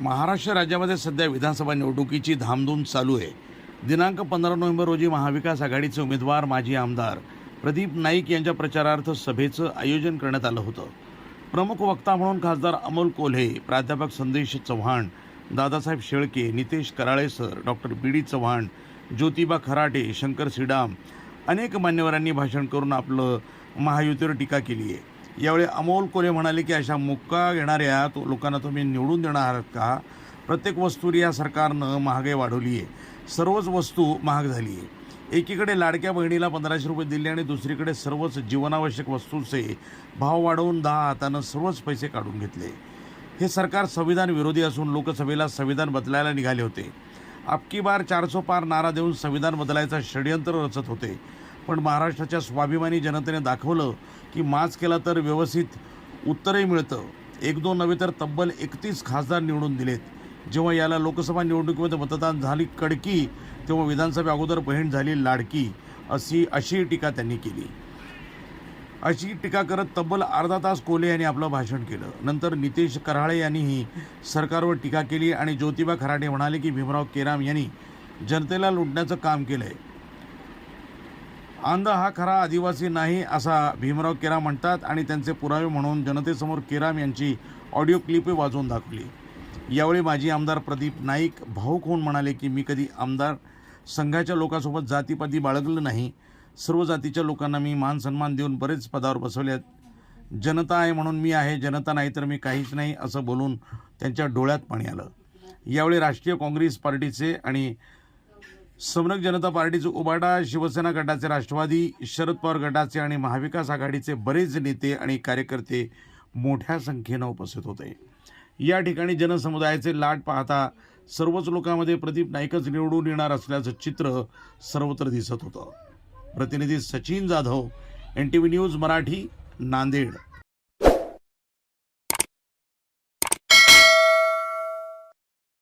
महाराष्ट्र राज्यामध्ये सध्या विधानसभा निवडणुकीची धामधूम चालू आहे. दिनांक पंधरा नोव्हेंबर रोजी महाविकास आघाडीचे उमेदवार माजी आमदार प्रदीप नाईक यांच्या प्रचारार्थ सभेचं आयोजन करण्यात आलं होतं. प्रमुख वक्ता म्हणून खासदार अमोल कोल्हे प्राध्यापक Sandesh Chavan Dadasaheb Shelke Nitesh Karale sir doctor B D Chavan Jyotiba Kharate Shankar Sidam अनेक मान्यवरांनी भाषण करून आपलं महायुतीवर टीका केली आहे. यावेळी अमोल कोरे म्हणाले की अशा मुक्का घेणाऱ्या तो लोकांना तुम्ही निवडून देणार आहात का? प्रत्येक वस्तूवर या सरकारनं महागाई वाढवली आहे सर्वच वस्तू महाग झाली आहे एकीकडे लाडक्या बहिणीला पंधराशे रुपये दिले आणि दुसरीकडे सर्वच जीवनावश्यक वस्तूंचे भाव वाढवून दहा हातानं सर्वच पैसे काढून घेतले. हे सरकार संविधान विरोधी असून लोकसभेला संविधान बदलायला निघाले होते. अबकी बार चारसो पार नारा देऊन संविधान बदलायचा षडयंत्र रचत होते. पण महाराष्ट्राच्या स्वाभिमानी जनतेने दाखवलं की माच केला तर व्यवस्थित उत्तरही मिळतं. एक दोन नव्हे तर तब्बल एकतीस खासदार निवडून दिलेत. जेव्हा याला लोकसभा निवडणुकीमध्ये मतदान झाली कडकी तेव्हा विधानसभा अगोदर बहीण झाली लाडकी अशी अशी टीका त्यांनी केली. अशी टीका करत तब्बल अर्धा तास कोले यांनी आपलं भाषण केलं. नंतर नितेश कराळे यांनीही सरकारवर टीका केली आणि ज्योतिबा खराडे म्हणाले की भीमराव केराम यांनी जनतेला लुटण्याचं काम केलं आहे आंध हा खरा आदिवासी नाही असा भीमराव केराम म्हणतात आणि त्यांचे पुरावे म्हणून जनतेसमोर केराम यांची ऑडिओ क्लिपही वाजवून दाखवली. यावेळी माजी आमदार प्रदीप नाईक भाऊक होऊन म्हणाले की मी कधी आमदार संघाच्या लोकांसोबत जातीपाती बाळगलं नाही. सर्व जातीच्या लोकांना मी मान सन्मान देऊन बरेच पदावर बसवले जनता आहे म्हणून मी आहे जनता नाही तर मी काहीच नाही असं बोलून त्यांच्या डोळ्यात पाणी आलं. यावेळी राष्ट्रीय काँग्रेस पार्टीचे आणि समरक जनता पार्टीचे उबाटा शिवसेना गटाचे राष्ट्रवादी शरद पवार गटाचे आणि महाविकास आघाडीचे बरेच नेते आणि कार्यकर्ते मोठ्या संख्येनं उपस्थित होते. या ठिकाणी जनसमुदायाचे लाट पाहता सर्वच लोकांमध्ये प्रदीप नाईकच निवडून येणार असल्याचं चित्र सर्वत्र दिसत होतं. प्रतिनिधी Sachin Jadhav N T V news Marathi Nanded.